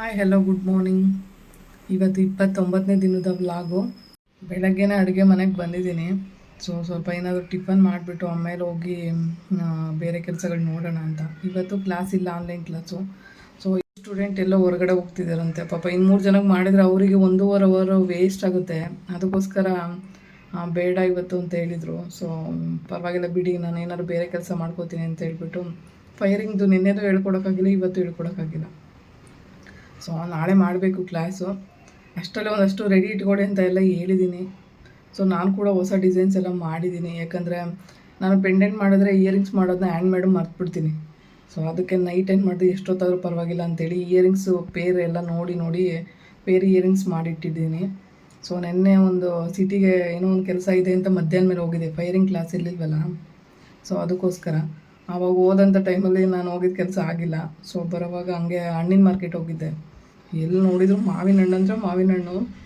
Hi hello good morning ಇವತ್ತು ಇಪ್ಪತ್ತೊಂಬತ್ತನೇ ದಿನದ ವ್ಲಾಗು ಬೆಳಗ್ಗೆನೇ ಅಡುಗೆ ಮನೆಗೆ ಬಂದಿದ್ದೀನಿ. ಸೊ ಸ್ವಲ್ಪ ಏನಾದರೂ ಟಿಫನ್ ಮಾಡಿಬಿಟ್ಟು ಆಮೇಲೆ ಹೋಗಿ ಬೇರೆ ಕೆಲಸಗಳು ನೋಡೋಣ ಅಂತ. ಇವತ್ತು ಕ್ಲಾಸ್ ಇಲ್ಲ ಆನ್ಲೈನ್ ಕ್ಲಾಸು ಸೊ ಸ್ಟೂಡೆಂಟ್ ಎಲ್ಲ ಹೊರಗಡೆ ಹೋಗ್ತಿದ್ದಾರಂತೆ ಪಾಪ ಇನ್ನು ಮೂರು ಜನಕ್ಕೆ ಮಾಡಿದರೆ ಅವರಿಗೆ ಒಂದೂವರೆ ಅವರ್ ವೇಸ್ಟ್ ಆಗುತ್ತೆ. ಅದಕ್ಕೋಸ್ಕರ ಬೇಡ ಇವತ್ತು ಅಂತ ಹೇಳಿದರು. ಸೊ ಪರವಾಗಿಲ್ಲ ಬಿಡಿ, ನಾನು ಏನಾದ್ರು ಬೇರೆ ಕೆಲಸ ಮಾಡ್ಕೋತೀನಿ ಅಂತ ಹೇಳ್ಬಿಟ್ಟು ಫೈರಿಂಗ್ದು ನಿನ್ನೆದು ಹೇಳ್ಕೊಡೋಕ್ಕಾಗಿಲ್ಲ, ಇವತ್ತು ಹೇಳ್ಕೊಡೋಕ್ಕಾಗಿಲ್ಲ. ಸೊ ನಾಳೆ ಮಾಡಬೇಕು ಕ್ಲಾಸು ಅಷ್ಟರಲ್ಲೇ ಒಂದಷ್ಟು ರೆಡಿ ಇಟ್ಕೊಡಿ ಅಂತ ಎಲ್ಲ ಹೇಳಿದ್ದೀನಿ ಸೊ ನಾನು ಕೂಡ ಹೊಸ ಡಿಸೈನ್ಸ್ ಎಲ್ಲ ಮಾಡಿದ್ದೀನಿ ಯಾಕಂದರೆ ನಾನು ಪೆಂಡೆಂಟ್ ಮಾಡಿದ್ರೆ ಇಯರಿಂಗ್ಸ್ ಮಾಡೋದನ್ನ ಹ್ಯಾಂಡ್ ಮೇಡ್ ಮರ್ತ್ಬಿಡ್ತೀನಿ. ಸೊ ಅದಕ್ಕೆ ನೈಟ್ ಏನು ಮಾಡಿದೆ, ಎಷ್ಟೊತ್ತಾದರೂ ಪರವಾಗಿಲ್ಲ ಅಂತೇಳಿ ಇಯರಿಂಗ್ಸು ಪೇರ್ ಎಲ್ಲ ನೋಡಿ ನೋಡಿ ಪೇರ್ ಇಯರಿಂಗ್ಸ್ ಮಾಡಿಟ್ಟಿದ್ದೀನಿ. ಸೊ ನಿನ್ನೆ ಒಂದು ಸಿಟಿಗೆ ಏನೋ ಒಂದು ಕೆಲಸ ಇದೆ ಅಂತ ಮಧ್ಯಾಹ್ನ ಮೇಲೆ ಹೋಗಿದೆ ಫೈರಿಂಗ್ ಕ್ಲಾಸ್ ಇರಲಿಲ್ವಲ್ಲ? ಸೊ ಅದಕ್ಕೋಸ್ಕರ. ಆವಾಗ ಹೋದಂಥ ಟೈಮಲ್ಲಿ ನಾನು ಹೋಗಿದ್ದ ಕೆಲಸ ಆಗಿಲ್ಲ. ಸೊ ಬರೋವಾಗ ಹಂಗೆ ಹಣ್ಣಿನ ಮಾರ್ಕೆಟ್ ಹೋಗಿದ್ದೆ. ಎಲ್ಲಿ ನೋಡಿದ್ರು ಮಾವಿನ ಹಣ್ಣು ಅಂದರೆ ಮಾವಿನ ಹಣ್ಣು.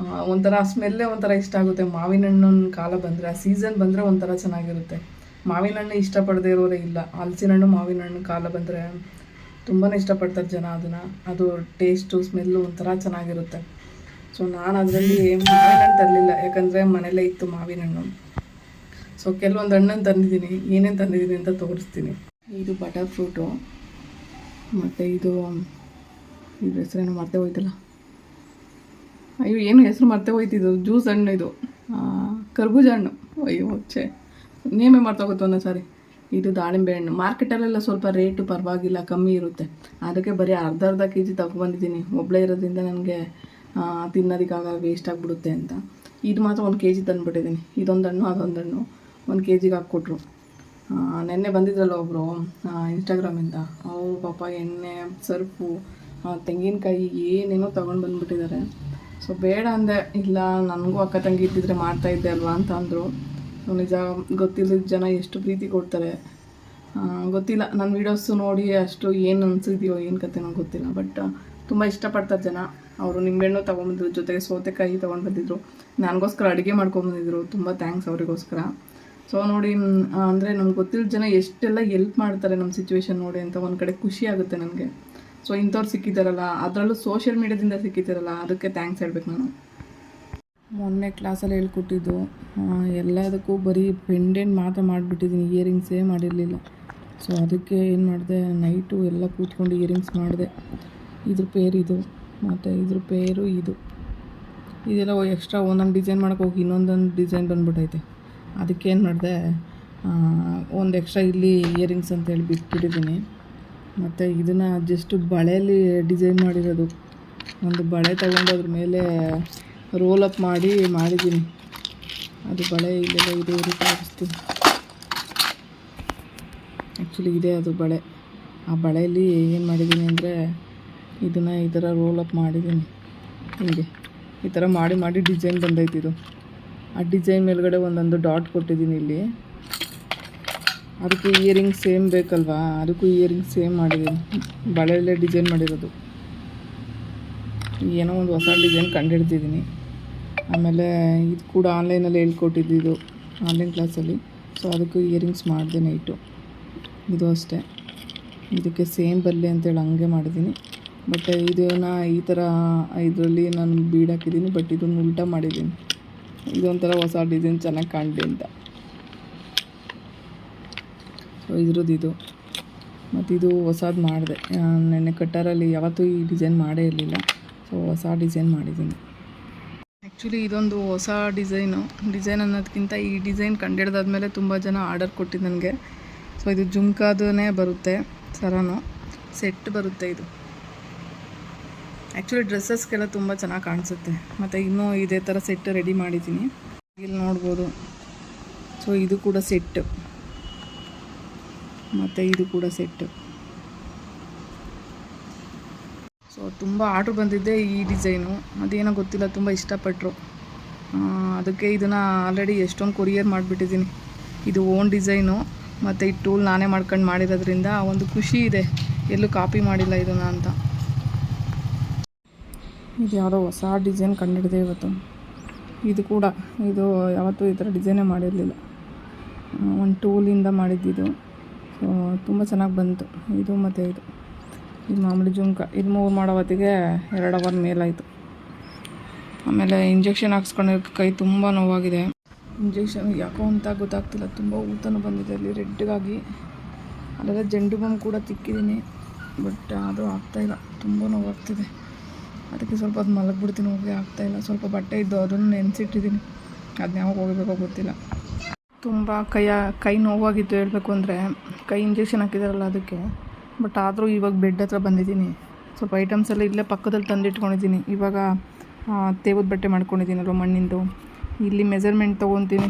ಆ, ಒಂಥರ ಸ್ಮೆಲ್ಲೇ ಒಂಥರ ಇಷ್ಟ ಆಗುತ್ತೆ. ಮಾವಿನ ಹಣ್ಣಿನ ಕಾಲ ಬಂದರೆ ಆ ಸೀಸನ್ ಬಂದರೆ ಒಂಥರ ಚೆನ್ನಾಗಿರುತ್ತೆ. ಮಾವಿನ ಹಣ್ಣು ಇಷ್ಟಪಡದೇ ಇರೋರೇ ಇಲ್ಲ. ಹಲಸಿನ ಹಣ್ಣು ಮಾವಿನ ಹಣ್ಣು ಕಾಲ ಬಂದರೆ ತುಂಬಾ ಇಷ್ಟಪಡ್ತಾರೆ ಜನ ಅದನ್ನು. ಅದು ಟೇಸ್ಟು ಸ್ಮೆಲ್ಲು ಒಂಥರ ಚೆನ್ನಾಗಿರುತ್ತೆ. ಸೊ ನಾನು ಅದರಲ್ಲಿ ಮಾವಿನ ಹಣ್ಣು ತರಲಿಲ್ಲ. ಯಾಕಂದರೆ ಮನೇಲೇ ಇತ್ತು ಮಾವಿನ ಹಣ್ಣು. ಸೊ ಕೆಲವೊಂದು ಹಣ್ಣನ್ನು ತಂದಿದ್ದೀನಿ ಏನೇನು ತಂದಿದ್ದೀನಿ ಅಂತ ತೋರಿಸ್ತೀನಿ. ಇದು ಬಟರ್ ಫ್ರೂಟು ಮತ್ತು ಇದು ಇದ್ರ ಹೆಸರೇನು ಮರ್ತೇ ಹೋಯ್ತಲ್ಲ? ಅಯ್ಯೋ, ಏನು ಹೆಸರು ಮರ್ತೇ ಹೋಯ್ತಿದ್ದು? ಜ್ಯೂಸ್ ಹಣ್ಣು ಇದು. ಕರ್ಬೂಜ ಹಣ್ಣು. ಅಯ್ಯೋ, ಛೇ. ನೇಮೇ ಮರ್ತೋಗುತ್ತೆ ಒಂದೊಂದು ಸಾರಿ. ಇದು ದಾಳಿಂಬೆ ಹಣ್ಣು. ಮಾರ್ಕೆಟಲ್ಲೆಲ್ಲ ಸ್ವಲ್ಪ ರೇಟು ಪರವಾಗಿಲ್ಲ, ಕಮ್ಮಿ ಇರುತ್ತೆ. ಅದಕ್ಕೆ ಬರೀ ಅರ್ಧ ಅರ್ಧ ಕೆ ಜಿ ತಗೊಬಂದಿದ್ದೀನಿ. ಒಬ್ಬಳೇ ಇರೋದ್ರಿಂದ ನನಗೆ ತಿನ್ನೋದಕ್ಕಾಗ ವೇಸ್ಟ್ ಆಗಿಬಿಡುತ್ತೆ ಅಂತ. ಇದು ಮಾತ್ರ ಒಂದು ಕೆ ಜಿ ತಂದುಬಿಟ್ಟಿದ್ದೀನಿ. ಇದೊಂದು ಹಣ್ಣು, ಅದೊಂದು ಹಣ್ಣು. ಒಂದು ಕೆ ಜಿಗೆ ಹಾಕ್ಕೊಟ್ರು. ನೆನ್ನೆ ಬಂದಿದ್ರಲ್ಲ ಒಬ್ಬರು ಇನ್ಸ್ಟಾಗ್ರಾಮಿಂದ ಅವರು ಪಾಪ ಎಣ್ಣೆ ಸರ್ಫು ತೆಂಗಿನಕಾಯಿ ಏನೇನೋ ತೊಗೊಂಡು ಬಂದುಬಿಟ್ಟಿದ್ದಾರೆ. ಸೊ ಬೇಡ ಅಂದೆ, ಇಲ್ಲ, ನನಗೂ ಅಕ್ಕ ತಂಗಿ ಇದ್ದಿದ್ರೆ ಮಾಡ್ತಾ ಇದ್ದೆ ಅಲ್ವಾ ಅಂತ ಅಂದರು. ನಿಜ ಗೊತ್ತಿಲ್ಲದ ಜನ ಎಷ್ಟು ಪ್ರೀತಿ ಕೊಡ್ತಾರೆ. ಗೊತ್ತಿಲ್ಲ ನನ್ನ ವೀಡಿಯೋಸು ನೋಡಿ ಅಷ್ಟು ಏನು ಅನಿಸಿದೆಯೋ, ಏನು ಕತೆನೋ ಗೊತ್ತಿಲ್ಲ. ಬಟ್ ತುಂಬ ಇಷ್ಟಪಡ್ತಾರೆ ಜನ. ಅವರು ನಿಂಬೆಹಣ್ಣು ತೊಗೊಂಬಂದಿದ್ರು ಜೊತೆಗೆ ಸೌತೆಕಾಯಿ ತೊಗೊಂಡು ಬಂದಿದ್ರು. ನನಗೋಸ್ಕರ ಅಡುಗೆ ಮಾಡ್ಕೊಂಬಂದಿದ್ರು ತುಂಬ ಥ್ಯಾಂಕ್ಸ್ ಅವರಿಗೋಸ್ಕರ. ಸೊ ನೋಡಿ ಅಂದರೆ ನಮ್ಗೆ ಗೊತ್ತಿರೋ ಜನ ಎಷ್ಟೆಲ್ಲ ಎಲ್ಪ್ ಮಾಡ್ತಾರೆ ನಮ್ಮ ಸಿಚುವೇಶನ್ ನೋಡಿ ಅಂತ ಒಂದು ಕಡೆ ಖುಷಿ ಆಗುತ್ತೆ ನನಗೆ ಸೊ ಇಂಥವ್ರು ಸಿಕ್ಕಿದ್ದಾರಲ್ಲ ಅದರಲ್ಲೂ ಸೋಷಿಯಲ್ ಮೀಡ್ಯಾದಿಂದ ಸಿಕ್ಕಿದ್ದಾರಲ್ಲ ಅದಕ್ಕೆ ಥ್ಯಾಂಕ್ಸ್ ಹೇಳ್ಬೇಕು ನಾನು. ಮೊನ್ನೆ ಕ್ಲಾಸಲ್ಲಿ ಹೇಳ್ಕೊಟ್ಟಿದ್ದು ಎಲ್ಲದಕ್ಕೂ ಬರೀ ಪೆಂಡೆಂಟ್ ಮಾತ್ರ ಮಾಡಿಬಿಟ್ಟಿದ್ದೀನಿ ಇಯರಿಂಗ್ಸೇ ಮಾಡಿರಲಿಲ್ಲ. ಸೊ ಅದಕ್ಕೆ ಏನು ಮಾಡಿದೆ ನೈಟು ಎಲ್ಲ ಕೂತ್ಕೊಂಡು ಇಯರಿಂಗ್ಸ್ ಮಾಡಿದೆ. ಇದ್ರ ಪೇರು ಇದು, ಮತ್ತು ಇದ್ರ ಪೇರು ಇದು. ಇದೆಲ್ಲ ಎಕ್ಸ್ಟ್ರಾ ಒಂದೊಂದು ಡಿಸೈನ್ ಮಾಡೋಕ್ಕೆ ಹೋಗಿ, ಇನ್ನೊಂದೊಂದು ಡಿಸೈನ್ ಬಂದ್ಬಿಟ್ಟೈತೆ ಅದಕ್ಕೆ ಏನು ಮಾಡಿದೆ ಒಂದು ಎಕ್ಸ್ಟ್ರಾ ಇಲ್ಲಿ ಇಯರಿಂಗ್ಸ್ ಅಂತೇಳಿ ಬಿಟ್ಬಿಟ್ಟಿದ್ದೀನಿ ಮತ್ತು ಇದನ್ನು ಜಸ್ಟ್ ಬಳೆಯಲ್ಲಿ ಡಿಸೈನ್ ಮಾಡಿರೋದು. ಒಂದು ಬಳೆ ತಗೊಂಡು ಅದ್ರ ಮೇಲೆ ರೋಲ್ ಅಪ್ ಮಾಡಿ ಮಾಡಿದ್ದೀನಿ ಅದು ಬಳೆ ಇಲ್ಲೆಲ್ಲ ಇದೆ ತೋರಿಸ್ತೀನಿ. ಆ್ಯಕ್ಚುಲಿ ಇದೆ ಅದು ಬಳೆ. ಆ ಬಳೆಯಲ್ಲಿ ಏನು ಮಾಡಿದ್ದೀನಿ ಅಂದರೆ, ಇದನ್ನು ಈ ಥರ ರೋಲ್ ಅಪ್ ಮಾಡಿದ್ದೀನಿ ಹಿಂಗೆ. ಈ ಥರ ಮಾಡಿ ಮಾಡಿ ಡಿಸೈನ್ ಬಂದೈತಿದು ಆ ಡಿಸೈನ್ ಮೇಲ್ಗಡೆ ಒಂದೊಂದು ಡಾಟ್ ಕೊಟ್ಟಿದ್ದೀನಿ ಇಲ್ಲಿ. ಅದಕ್ಕೆ ಇಯರಿಂಗ್ ಸೇಮ್ ಬೇಕಲ್ವಾ? ಅದಕ್ಕೂ ಇಯರಿಂಗ್ ಸೇಮ್ ಮಾಡಿದ್ದೀನಿ. ಬಳೆಯಲ್ಲೇ ಡಿಸೈನ್ ಮಾಡಿರೋದು. ಏನೋ ಒಂದು ಹೊಸ ಡಿಸೈನ್ ಕಂಡುಹಿಡ್ದಿದ್ದೀನಿ. ಆಮೇಲೆ ಇದು ಕೂಡ ಆನ್ಲೈನಲ್ಲಿ ಹೇಳ್ಕೊಟ್ಟಿದ್ದಿದ್ದು ಆನ್ಲೈನ್ ಕ್ಲಾಸಲ್ಲಿ ಸೊ ಅದಕ್ಕೂ ಇಯರಿಂಗ್ಸ್ ಮಾಡಿದೆ ನೈಟು ಇದು ಅಷ್ಟೇ. ಇದಕ್ಕೆ ಸೇಮ್ ಬರಲಿ ಅಂತೇಳಿ ಹಂಗೆ ಮಾಡಿದ್ದೀನಿ. ಬಟ್ ಇದನ್ನು ಈ ಥರ ಇದರಲ್ಲಿ ನಾನು ಬೀಡಾಕಿದ್ದೀನಿ. ಬಟ್ ಇದನ್ನು ಉಲ್ಟಾ ಮಾಡಿದ್ದೀನಿ. ಇದೊಂಥರ ಹೊಸ ಡಿಸೈನ್ ಚೆನ್ನಾಗಿ ಕಾಣಲಿ ಅಂತ. ಸೊ ಇದ್ರದ್ದು ಇದು. ಮತ್ತು ಇದು ಹೊಸದು ಮಾಡಿದೆ. ನೆನ್ನೆ ಕಟ್ಟರಲ್ಲಿ ಯಾವತ್ತೂ ಈ ಡಿಸೈನ್ ಮಾಡೇ ಇರಲಿಲ್ಲ. ಸೊ ಹೊಸ ಡಿಸೈನ್ ಮಾಡಿದ್ದೀನಿ. ಆ್ಯಕ್ಚುಲಿ ಇದೊಂದು ಹೊಸ ಡಿಸೈನು ಡಿಸೈನ್ ಅನ್ನೋದಕ್ಕಿಂತ ಈ ಡಿಸೈನ್ ಕಂಡಿಡ್ದಾದ್ಮೇಲೆ ತುಂಬ ಜನ ಆರ್ಡರ್ ಕೊಟ್ಟಿದ್ದು ನನಗೆ. ಸೊ ಇದು ಜುಮ್ಕಾದನೇ ಬರುತ್ತೆ. ಸರನು. ಸೆಟ್ ಬರುತ್ತೆ ಇದು. ಆ್ಯಕ್ಚುಲಿ ಡ್ರೆಸ್ಸಸ್ಗೆಲ್ಲ ತುಂಬ ಚೆನ್ನಾಗಿ ಕಾಣಿಸುತ್ತೆ. ಮತ್ತು ಇನ್ನೂ ಇದೇ ಥರ ಸೆಟ್ ರೆಡಿ ಮಾಡಿದ್ದೀನಿ. ಇಲ್ಲಿ ನೋಡ್ಬೋದು. ಸೊ ಇದು ಕೂಡ ಸೆಟ್ಟು ಮತ್ತು ಇದು ಕೂಡ ಸೆಟ್ಟು ಸೊ ತುಂಬ ಆರ್ಡ್ರ್ ಬಂದಿದ್ದೆ ಈ ಡಿಸೈನು ಅದೇನೋ ಗೊತ್ತಿಲ್ಲ, ತುಂಬ ಇಷ್ಟಪಟ್ಟರು ಅದಕ್ಕೆ ಇದನ್ನು ಆಲ್ರೆಡಿ ಎಷ್ಟೊಂದು ಕೊರಿಯರ್ ಮಾಡಿಬಿಟ್ಟಿದ್ದೀನಿ. ಇದು ಓನ್ ಡಿಸೈನು ಮತ್ತು ಈ ಟೂಲ್ ನಾನೇ ಮಾಡ್ಕೊಂಡು ಮಾಡಿರೋದ್ರಿಂದ ಒಂದು ಖುಷಿ ಇದೆ. ಎಲ್ಲೂ ಕಾಪಿ ಮಾಡಿಲ್ಲ ಇದನ್ನು ಅಂತ. ಇದು ಯಾವುದೋ ಹೊಸ ಡಿಸೈನ್ ಕಂಡಿಡಿದೆ ಇವತ್ತು. ಇದು ಕೂಡ, ಇದು ಯಾವತ್ತೂ ಈ ಥರ ಡಿಸೈನೇ ಮಾಡಿರಲಿಲ್ಲ. ಒಂದು ಟೂಲಿಂದ ಮಾಡಿದ್ದಿದ್ದು ಸೊ ತುಂಬ ಚೆನ್ನಾಗಿ ಬಂತು. ಇದು ಮತ್ತು ಇದು. ಇದು ಮಾಮೂಲಿ ಜುಮ್ಕ. ಇದು ಮೂವ್ ಮಾಡೋ ಹೊತ್ತಿಗೆ ಎರಡು ಅವರ್ ಮೇಲಾಯಿತು. ಆಮೇಲೆ ಇಂಜೆಕ್ಷನ್ ಹಾಕ್ಸ್ಕೊಂಡಿರೋಕ್ಕೆ ಕೈ ತುಂಬ ನೋವಾಗಿದೆ. ಇಂಜೆಕ್ಷನ್ ಯಾಕೋ ಅಂತ ಗೊತ್ತಾಗ್ತಿಲ್ಲ. ತುಂಬ ಊತನೂ ಬಂದಿದೆ ಅಲ್ಲಿ ರೆಡ್ಗಾಗಿ ಅಲ್ಲೆಲ್ಲ ಜಂಡು ಬಾಂಬ್ ಕೂಡ ತಿಕ್ಕಿದ್ದೀನಿ. ಬಟ್ ಆದರೂ ಆಗ್ತಾಯಿಲ್ಲ ತುಂಬ ನೋವಾಗ್ತಿದೆ. ಅದಕ್ಕೆ ಸ್ವಲ್ಪ ಅದು ಮಲಗಿಬಿಡ್ತೀನಿ, ಹೋಗಿ ಆಗ್ತಾಯಿಲ್ಲ ಸ್ವಲ್ಪ ಬಟ್ಟೆ ಇದ್ದು ಅದನ್ನು ನೆನೆಸಿಟ್ಟಿದ್ದೀನಿ. ಅದನ್ನ ಯಾವಾಗ ಹೋಗಬೇಕೋ ಗೊತ್ತಿಲ್ಲ. ತುಂಬ ಕೈಯ ಕೈ ನೋವಾಗಿತ್ತು ಹೇಳಬೇಕು ಅಂದರೆ ಕೈ ಇಂಜೆಕ್ಷನ್ ಹಾಕಿದಾರಲ್ಲ ಅದಕ್ಕೆ. ಬಟ್ ಆದರೂ ಇವಾಗ ಬೆಡ್ ಹತ್ರ ಬಂದಿದ್ದೀನಿ. ಸ್ವಲ್ಪ ಐಟಮ್ಸ್ ಎಲ್ಲ ಇಲ್ಲೇ ಪಕ್ಕದಲ್ಲಿ ತಂದಿಟ್ಕೊಂಡಿದ್ದೀನಿ. ಇವಾಗ ತೇವದ ಬಟ್ಟೆ ಮಾಡ್ಕೊಂಡಿದ್ದೀನಲ್ವ ಮಣ್ಣಿಂದು. ಇಲ್ಲಿ ಮೆಜರ್ಮೆಂಟ್ ತೊಗೊತೀನಿ.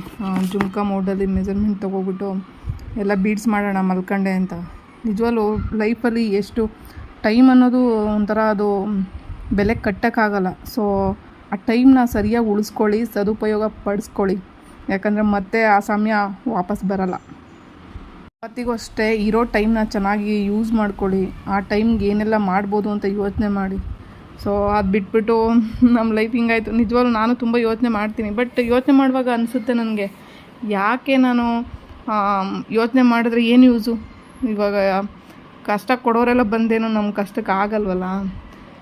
ಜುಮ್ಕಾ ಮೋಡಲ್ಲಿ ಮೆಜರ್ಮೆಂಟ್ ತೊಗೊಬಿಟ್ಟು ಎಲ್ಲ ಬೀಡ್ಸ್ ಮಾಡೋಣ ಮಲ್ಕಂಡೆ ಅಂತ. ನಿಜವಾಗ್ಲೂ ಲೈಫಲ್ಲಿ ಎಷ್ಟು ಟೈಮ್ ಅನ್ನೋದು ಒಂಥರ ಅದು ಬೆಲೆ ಕಟ್ಟೋಕ್ಕಾಗಲ್ಲ. ಸೊ ಆ ಟೈಮ್ನ ಸರಿಯಾಗಿ ಉಳಿಸ್ಕೊಳ್ಳಿ, ಸದುಪಯೋಗ ಪಡಿಸ್ಕೊಳ್ಳಿ. ಯಾಕಂದರೆ ಮತ್ತೆ ಆ ಸಮಯ ವಾಪಸ್ ಬರಲ್ಲ. ಇವತ್ತಿಗೂ ಅಷ್ಟೇ ಇರೋ ಟೈಮ್ನ ಚೆನ್ನಾಗಿ ಯೂಸ್ ಮಾಡ್ಕೊಳ್ಳಿ. ಆ ಟೈಮ್ಗೆ ಏನೆಲ್ಲ ಮಾಡ್ಬೋದು ಅಂತ ಯೋಚನೆ ಮಾಡಿ. ಸೊ ಅದು ಬಿಟ್ಬಿಟ್ಟು ನಮ್ಮ ಲೈಫ್ ಹಿಂಗಾಯಿತು. ನಿಜವಾಗ್ಲೂ ನಾನು ತುಂಬ ಯೋಚನೆ ಮಾಡ್ತೀನಿ. ಬಟ್ ಯೋಚನೆ ಮಾಡುವಾಗ ಅನಿಸುತ್ತೆ ನನಗೆ, ಯಾಕೆ ನಾನು ಯೋಚನೆ ಮಾಡಿದ್ರೆ ಏನು ಯೂಸು ಇವಾಗ ಕಷ್ಟ ಕೊಡೋರೆಲ್ಲ ಬಂದೇನೋ ನಮ್ಮ ಕಷ್ಟಕ್ಕೆ ಆಗಲ್ವಲ್ಲ?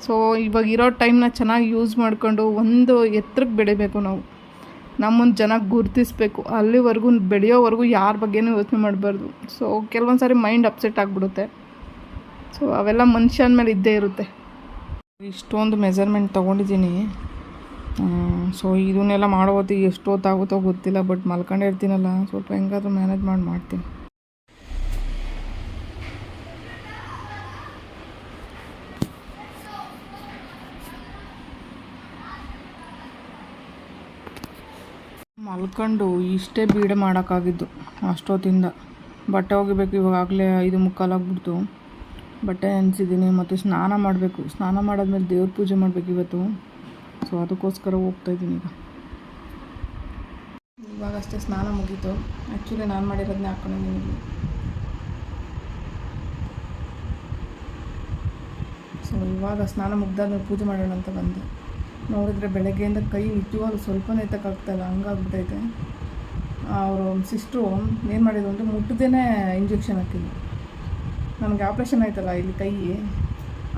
ಸೊ ಇವಾಗ ಇರೋ ಟೈಮ್ನ ಚೆನ್ನಾಗಿ ಯೂಸ್ ಮಾಡಿಕೊಂಡು ಒಂದು ಎತ್ತರಕ್ಕೆ ಬೆಳಿಬೇಕು ನಾವು. ನಮ್ಮನ್ನು ಜನ ಗುರುತಿಸ್ಬೇಕು. ಅಲ್ಲಿವರೆಗೂ ಬೆಳೆಯೋವರೆಗೂ ಯಾರ ಬಗ್ಗೆನೂ ಯೋಚನೆ ಮಾಡಬಾರ್ದು. ಸೊ ಕೆಲವೊಂದು ಸಾರಿ ಮೈಂಡ್ ಅಪ್ಸೆಟ್ ಆಗಿಬಿಡುತ್ತೆ. ಸೊ ಅವೆಲ್ಲ ಮನುಷ್ಯನ ಮೇಲೆ ಇದ್ದೇ ಇರುತ್ತೆ. ಇಷ್ಟೊಂದು ಮೆಜರ್ಮೆಂಟ್ ತೊಗೊಂಡಿದ್ದೀನಿ. ಸೊ ಇದನ್ನೆಲ್ಲ ಮಾಡೋ ಹೊತ್ತಿಗೆ ಎಷ್ಟು ಹೊತ್ತಾಗುತ್ತೋ ಗೊತ್ತಿಲ್ಲ ಬಟ್ ಮಲ್ಕೊಂಡಿರ್ತೀನಲ್ಲ. ಸ್ವಲ್ಪ ಹೆಂಗಾದ್ರೂ ಮ್ಯಾನೇಜ್ ಮಾಡಿ, ಮಾಡ್ತೀನಿ. ಮಲ್ಕೊಂಡು ಇಷ್ಟೇ ಬೀಡ ಮಾಡೋಕ್ಕಾಗಿದ್ದು ಅಷ್ಟೊತ್ತಿಂದ. ಬಟ್ಟೆ ಒಗಿಬೇಕು ಇವಾಗಲೇ ಐದು ಮುಕ್ಕಾಲಾಗ್ಬಿಡ್ತು ಬಟ್ಟೆ ನೆನೆಸಿದ್ದೀನಿ ಮತ್ತು ಸ್ನಾನ ಮಾಡಬೇಕು. ಸ್ನಾನ ಮಾಡಾದ್ಮೇಲೆ ದೇವ್ರ ಪೂಜೆ ಮಾಡಬೇಕು ಇವತ್ತು. ಸೊ ಅದಕ್ಕೋಸ್ಕರ ಹೋಗ್ತಾಯಿದ್ದೀನಿ ಈಗ. ಇವಾಗಷ್ಟೇ ಸ್ನಾನ ಮುಗೀತು. ಆ್ಯಕ್ಚುಲಿ ನಾನು ಮಾಡಿರೋದನ್ನೇ ಹಾಕ್ಕೊಂಡಿದ್ದೀನಿ ಸೊ ಇವಾಗ ಸ್ನಾನ ಮುಗ್ದಾದ್ಮೇಲೆ ಪೂಜೆ ಮಾಡೋಣ ಅಂತ ಬಂದೆ. ನೋಡಿದ್ರೆ ಬೆಳಗ್ಗೆಯಿಂದ ಕೈ ನಿಜವಾಗ್ಲೂ ಸ್ವಲ್ಪನೇ ಎತ್ತಕ್ಕಾಗ್ತಾಯಿಲ್ಲ ಹಂಗಾಗ್ಬಿಟ್ಟೈತೆ. ಅವರು ಸಿಸ್ಟ್ರು ಏನು ಮಾಡಿದ್ರು ಅಂದರೆ ಮುಟ್ಟದೇ ಇಂಜೆಕ್ಷನ್ ಹಾಕಿದ್ರು. ನನಗೆ ಆಪ್ರೇಷನ್ ಆಯ್ತಲ್ಲ ಇಲ್ಲಿ ಕೈ.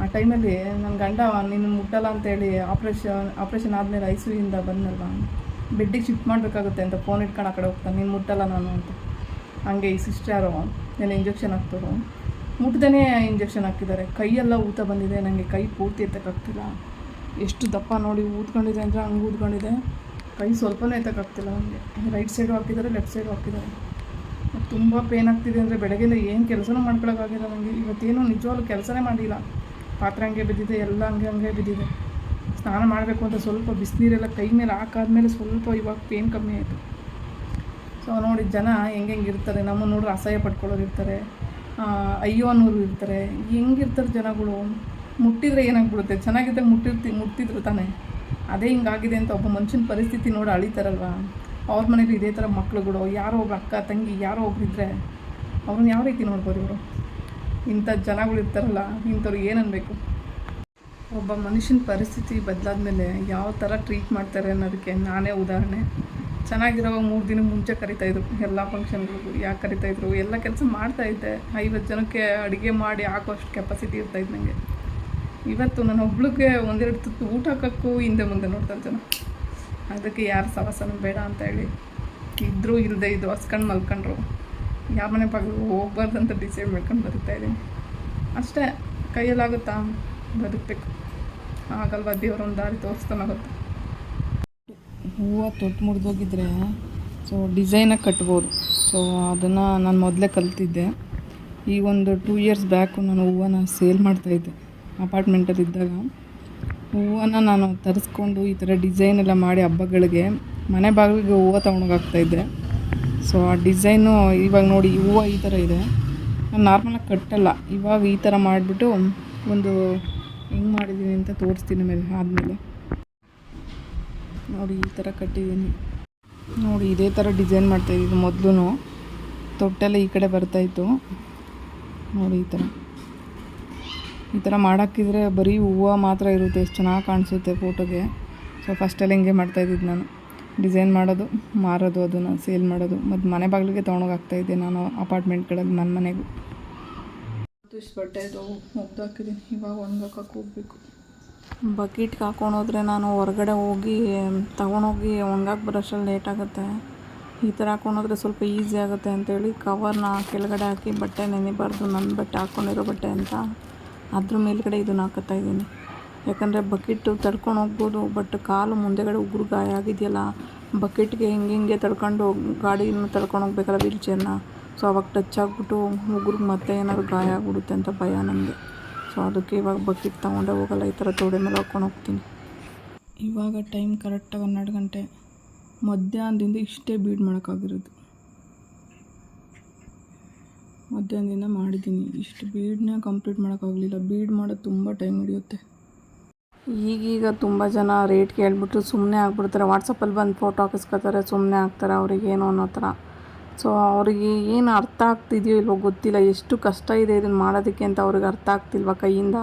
ಆ ಟೈಮಲ್ಲಿ ನನ್ನ ಗಂಡ ನಿನ್ನ ಮುಟ್ಟಲ್ಲ ಅಂತೇಳಿ ಆಪ್ರೇಷನ್ ಆಪ್ರೇಷನ್ ಆದಮೇಲೆ ಐ ಸಿ ಯುಯಿಂದ ಬಂದಲ್ವ? ಬೆಡ್ಡಿಗೆ ಶಿಫ್ಟ್ ಮಾಡಬೇಕಾಗುತ್ತೆ ಅಂತ ಫೋನ್ ಇಟ್ಕೊಂಡು ಆ ಕಡೆ ಹೋಗ್ತಾನೆ, ನೀನು ಮುಟ್ಟಲ್ಲ ನಾನು ಅಂತ. ಹಂಗೆ ಈ ಸಿಸ್ಟರ್ ಯಾರೋ నేను ಇಂಜೆಕ್ಷನ್ ಹಾಕ್ತಾರೋ. ಮುಟ್ಟದೇ ಇಂಜೆಕ್ಷನ್ ಹಾಕಿದ್ದಾರೆ. ಕೈಯೆಲ್ಲ ಊತ ಬಂದಿದೆ ನನಗೆ ಕೈ ಪೂರ್ತಿ ಎತ್ತಕ್ಕಾಗ್ತಿಲ್ಲ. ಎಷ್ಟು ದಪ್ಪ ನೋಡಿ ಊದ್ಕೊಂಡಿದೆ ಅಂದರೆ ಹಂಗೆ ಊದ್ಕೊಂಡಿದೆ. ಕೈ ಸ್ವಲ್ಪನೇ ಎತ್ತಕ್ಕಾಗ್ತಿಲ್ಲ ನನಗೆ ರೈಟ್ ಸೈಡು ಹಾಕಿದ್ದಾರೆ, ಲೆಫ್ಟ್ ಸೈಡು ಹಾಕಿದ್ದಾರೆ. ತುಂಬ ಪೇನ್ ಆಗ್ತಿದೆ ಅಂದರೆ ಬೆಳಗ್ಗೆಯಿಂದ ಏನು ಕೆಲಸನೂ ಮಾಡ್ಕೊಳಕ್ಕಾಗಿಲ್ಲ ನನಗೆ ಇವತ್ತೇನು ನಿಜವಾಗ್ಲೂ ಕೆಲಸನೇ ಮಾಡಿಲ್ಲ. ಪಾತ್ರೆ ಹಂಗೆ ಬಿದ್ದಿದೆ, ಎಲ್ಲ ಹಂಗೆ ಹಂಗೆ ಬಿದ್ದಿದೆ. ಸ್ನಾನ ಮಾಡಬೇಕು ಅಂತ ಸ್ವಲ್ಪ ಬಿಸಿನೀರೆಲ್ಲ ಕೈ ಮೇಲೆ ಹಾಕಾದ್ಮೇಲೆ ಸ್ವಲ್ಪ ಇವಾಗ ಪೇನ್ ಕಮ್ಮಿ ಆಯಿತು. ಸೊ ನೋಡಿ ಜನ ಹೆಂಗೆ ಇರ್ತಾರೆ. ನಮ್ಮ ನೋಡ್ರೆ ಅಸಹ್ಯ ಪಡ್ಕೊಳ್ಳೋರು ಇರ್ತಾರೆ. ಅಯ್ಯೋ ಅನ್ನೋರು ಇರ್ತಾರೆ. ಹೆಂಗಿರ್ತಾರೆ ಜನಗಳು? ಮುಟ್ಟಿದ್ರೆ ಏನಾಗ್ಬಿಡುತ್ತೆ? ಚೆನ್ನಾಗಿದ್ದಾಗ ಮುಟ್ಟಿರ್ತಿ ಮುಟ್ಟಿದ್ರು ತಾನೇ. ಅದೇ ಹಿಂಗಾಗಿದೆ ಅಂತ ಒಬ್ಬ ಮನುಷ್ಯನ ಪರಿಸ್ಥಿತಿ ನೋಡಿ ಅಳಿತಾರಲ್ವ? ಅವ್ರ ಮನೇಲಿ ಇದೇ ಥರ ಮಕ್ಳುಗಳು, ಯಾರೋ ಒಬ್ರು ಅಕ್ಕ, ತಂಗಿ, ಯಾರೋ ಒಬ್ರಿದ್ರೆ ಅವ್ರನ್ನ ಯಾವ ರೀತಿ ನೋಡ್ಬೋದು ಇವರು? ಇಂಥ ಜನಗಳು ಇರ್ತಾರಲ್ಲ, ಇಂಥವ್ರು ಏನನ್ಬೇಕು? ಒಬ್ಬ ಮನುಷ್ಯನ ಪರಿಸ್ಥಿತಿ ಬದಲಾದ್ಮೇಲೆ ಯಾವ ಥರ ಟ್ರೀಟ್ ಮಾಡ್ತಾರೆ ಅನ್ನೋದಕ್ಕೆ ನಾನೇ ಉದಾಹರಣೆ. ಚೆನ್ನಾಗಿರೋವಾಗ ಮೂರು ದಿನ ಮುಂಚೆ ಕರಿತಾಯಿದ್ರು ಎಲ್ಲ ಫಂಕ್ಷನ್ಗಳಿಗೂ ಯಾಕೆ ಕರಿತಾಯಿದ್ರು ಎಲ್ಲ ಕೆಲಸ ಮಾಡ್ತಾಯಿದ್ದೆ ಐವತ್ತು ಜನಕ್ಕೆ ಅಡುಗೆ ಮಾಡಿ ಹಾಕೋಷ್ಟು ಕೆಪಾಸಿಟಿ ಇರ್ತಾಯಿತ್ತು ನನಗೆ ಇವತ್ತು ನಾನು ಒಬ್ಳಿಗೆ ಒಂದೆರಡು ತುತ್ತು ಊಟ ಹಾಕೋಕ್ಕೂ ಹಿಂದೆ ಮುಂದೆ ನೋಡ್ತಾರೆ ಜನ. ಅದಕ್ಕೆ ಯಾರು ಸವಸನ ಬೇಡ ಅಂತ ಹೇಳಿ ಇದ್ದರೂ ಇಲ್ಲದೆ ಇದು ಹಸ್ಕೊಂಡು ಮಲ್ಕೊಂಡ್ರು. ಯಾವ ಮನೆ ಬಾಗಿಲು ಹೋಗ್ಬಾರ್ದಂತ ಡಿಸೈಡ್ ಮಾಡ್ಕೊಂಡು ಬದುಕ್ತಾ ಇದ್ದೀನಿ. ಅಷ್ಟೇ, ಕೈಯಲ್ಲಾಗುತ್ತಾ? ಬದುಕಬೇಕು. ಆಗಲ್ವಾ ದೇವ್ರೊಂದು ದಾರಿ ತೋರಿಸ್ತಾನಾಗುತ್ತೆ ಹೂವು ತೊಟ್ಟು ಮುರಿದೋಗಿದ್ರೆ ಸೊ ಡಿಸೈನಾಗಿ ಕಟ್ಬೋದು. ಸೊ ಅದನ್ನು ನಾನು ಮೊದಲೇ ಕಲ್ತಿದ್ದೆ. ಈ ಒಂದು ಟೂ ಇಯರ್ಸ್ ಬ್ಯಾಕು ನಾನು ಹೂವನ್ನ ಸೇಲ್ ಮಾಡ್ತಾಯಿದ್ದೆ ಅಪಾರ್ಟ್ಮೆಂಟಲ್ಲಿ ಇದ್ದಾಗ ಹೂವನ್ನು ನಾನು ತರಿಸ್ಕೊಂಡು ಈ ಥರ ಡಿಸೈನ್ ಎಲ್ಲ ಮಾಡಿ ಹಬ್ಬಗಳಿಗೆ ಮನೆ ಬಾಗಿಲಿಗೆ ಹೂವು ತೊಗೊಂಡೋಗಾಗ್ತಾಯಿದ್ದೆ ಸೊ ಆ ಡಿಸೈನು ಇವಾಗ ನೋಡಿ ಹೂವು ಈ ಥರ ಇದೆ. ನಾನು ನಾರ್ಮಲಾಗಿ ಕಟ್ಟಲ್ಲ. ಇವಾಗ ಈ ಥರ ಮಾಡಿಬಿಟ್ಟು ಒಂದು ಹೆಂಗೆ ಮಾಡಿದ್ದೀನಿ ಅಂತ ತೋರಿಸ್ತೀನಿ ಮೇಲೆ ಆದಮೇಲೆ. ನೋಡಿ ಈ ಥರ ಕಟ್ಟಿದ್ದೀನಿ ನೋಡಿ ಇದೇ ಥರ ಡಿಸೈನ್ ಮಾಡ್ತಾಯಿದ್ದೀನಿ ಮೊದಲು ತೊಟ್ಟೆಲ್ಲ ಈ ಕಡೆ ಬರ್ತಾಯಿತ್ತು ನೋಡಿ ಈ ಥರ. ಈ ಥರ ಮಾಡೋಕ್ಕಿದ್ರೆ ಬರೀ ಹೂವು ಮಾತ್ರ ಇರುತ್ತೆ ಎಷ್ಟು ಚೆನ್ನಾಗಿ ಕಾಣಿಸುತ್ತೆ ಫೋಟೋಗೆ ಸೊ ಫಸ್ಟಲ್ಲಿ ಹಿಂಗೆ ಮಾಡ್ತಾಯಿದ್ದಿದ್ದು ನಾನು. ಡಿಸೈನ್ ಮಾಡೋದು ಮಾರೋದು ಅದನ್ನು ಸೇಲ್ ಮಾಡೋದು. ಮತ್ತು ಮನೆ ಬಾಗಿಲಿಗೆ ತೊಗೊಂಡೋಗಿ ಹಾಕ್ತಾಯಿದ್ದೆ ನಾನು ಅಪಾರ್ಟ್ಮೆಂಟ್ಗಳಲ್ಲಿ ನನ್ನ ಮನೆಗೂ. ಇಷ್ಟು ಬಟ್ಟೆ ಇದು ಮುಗ್ದಾಕಿದ್ದೀನಿ ಇವಾಗ ಒಣಗಾಕಕ್ಕೆ ಹೋಗ್ಬೇಕು. ಬಕೆಟ್ಗೆ ಹಾಕೊಂಡೋದ್ರೆ ನಾನು ಹೊರಗಡೆ ಹೋಗಿ ತಗೊಂಡೋಗಿ ಒಣಗಾಕೆ ಬರೋಷ್ಟರಲ್ಲಿ ಲೇಟ್ ಆಗುತ್ತೆ. ಈ ಥರ ಹಾಕೊಂಡೋದ್ರೆ ಸ್ವಲ್ಪ ಈಸಿ ಆಗುತ್ತೆ ಅಂತೇಳಿ ಕವರ್ನ ಕೆಳಗಡೆ ಹಾಕಿ ಬಟ್ಟೆ ನೆನಿಬಾರ್ದು ನನ್ನ ಬಟ್ಟೆ ಹಾಕ್ಕೊಂಡಿರೋ ಬಟ್ಟೆ ಅಂತ. ಅದ್ರ ಮೇಲ್ಗಡೆ ಇದನ್ನ ಹಾಕತ್ತಾ ಇದ್ದೀನಿ. ಯಾಕಂದರೆ ಬಕೆಟು ತಡ್ಕೊಂಡು ಹೋಗ್ಬೋದು ಬಟ್ ಕಾಲು ಮುಂದೆಗಡೆ ಉಗುರು ಗಾಯ ಆಗಿದೆಯಲ್ಲ ಬಕೆಟ್ಗೆ ಹಿಂಗೆ ಹಿಂಗೆ ತಡ್ಕೊಂಡು ಗಾಡಿನ ತಡ್ಕೊಂಡು ಹೋಗ್ಬೇಕಲ್ಲ ವೀಲ್ ಚೇರ್ನ ಸೊ ಅವಾಗ ಟಚ್ ಆಗಿಬಿಟ್ಟು ಉಗುರಿಗೆ ಮತ್ತೆ ಏನಾದ್ರು ಗಾಯ ಆಗ್ಬಿಡುತ್ತೆ ಅಂತ ಭಯ ನನಗೆ ಸೊ ಅದಕ್ಕೆ ಇವಾಗ ಬಕೆಟ್ ತೊಗೊಂಡೆ, ಹೋಗಲ್ಲ, ಈ ಥರ ತೊಡೆ ಮೇಲೆ ಹಾಕ್ಕೊಂಡು ಹೋಗ್ತೀನಿ. ಇವಾಗ ಟೈಮ್ ಕರೆಕ್ಟಾಗಿ ಹನ್ನೆರಡು ಗಂಟೆ. ಮಧ್ಯಾಹ್ನದಿಂದ ಇಷ್ಟೇ ಬೀಡ್ ಮಾಡೋಕ್ಕಾಗಿರೋದು. ಮಧ್ಯಾಹ್ನದಿಂದ ಮಾಡಿದ್ದೀನಿ. ಇಷ್ಟು ಬೀಡ್ನ ಕಂಪ್ಲೀಟ್ ಮಾಡೋಕ್ಕಾಗಲಿಲ್ಲ ಬೀಡ್ ಮಾಡೋದು ತುಂಬ ಟೈಮ್ ಹಿಡಿಯುತ್ತೆ. ಈಗೀಗ ತುಂಬ ಜನ ರೇಟ್ ಕೇಳಿಬಿಟ್ಟು ಸುಮ್ಮನೆ ಆಗ್ಬಿಡ್ತಾರೆ. ವಾಟ್ಸಪ್ಪಲ್ಲಿ ಬಂದು ಫೋಟೋ ಹಾಕಿಸ್ಕೊತಾರೆ ಸುಮ್ಮನೆ ಆಗ್ತಾರೆ ಅವ್ರಿಗೆ ಏನು ಅನ್ನೋ ಥರ. ಸೊ ಅವರಿಗೆ ಏನು ಅರ್ಥ ಆಗ್ತಿದೆಯೋ ಇಲ್ವೋ ಗೊತ್ತಿಲ್ಲ. ಎಷ್ಟು ಕಷ್ಟ ಇದೆ ಇದನ್ನು ಮಾಡೋದಕ್ಕೆ ಅಂತ ಅವ್ರಿಗೆ ಅರ್ಥ ಆಗ್ತಿಲ್ವ ಕೈಯಿಂದ?